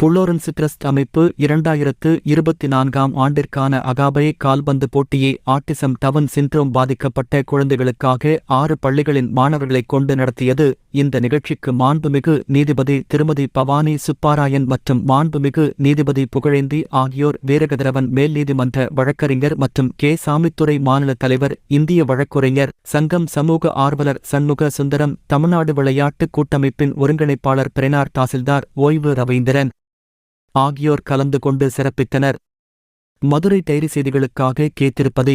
புல்லோரன்ஸ் trust அமைப்பு இரண்டாயிரத்து இருபத்தி நான்காம் ஆண்டிற்கான அகாபே கால்பந்து போட்டியை ஆட்டிசம் டவுன் சிண்ட்ரோம் பாதிக்கப்பட்ட குழந்தைகளுக்காக ஆறு பள்ளிகளின் மாணவர்களைக் கொண்டு நடத்தியது. இந்த நிகழ்ச்சிக்கு மாண்புமிகு நீதிபதி திருமதி பவானி சுப்பாராயன் மற்றும் மாண்புமிகு நீதிபதி புகழேந்தி ஆகியோர் வீரகதிரவன் மேல் நீதிமன்ற வழக்கறிஞர் மற்றும் கே. சாமித்துறை மாநில தலைவர் இந்திய வழக்குரைஞர் சங்கம் சமூக ஆர்வலர் சண்முக சுந்தரம் தமிழ்நாடு விளையாட்டு கூட்டமைப்பின் ஒருங்கிணைப்பாளர் பிரெனார் தாசில்தார் ஓய்வு ரவீந்திரன் ஆகியோர் கலந்து கொண்டு சிறப்பித்தனர் மதுரை டைரி செய்திகளுக்காக கேத்திருப்பது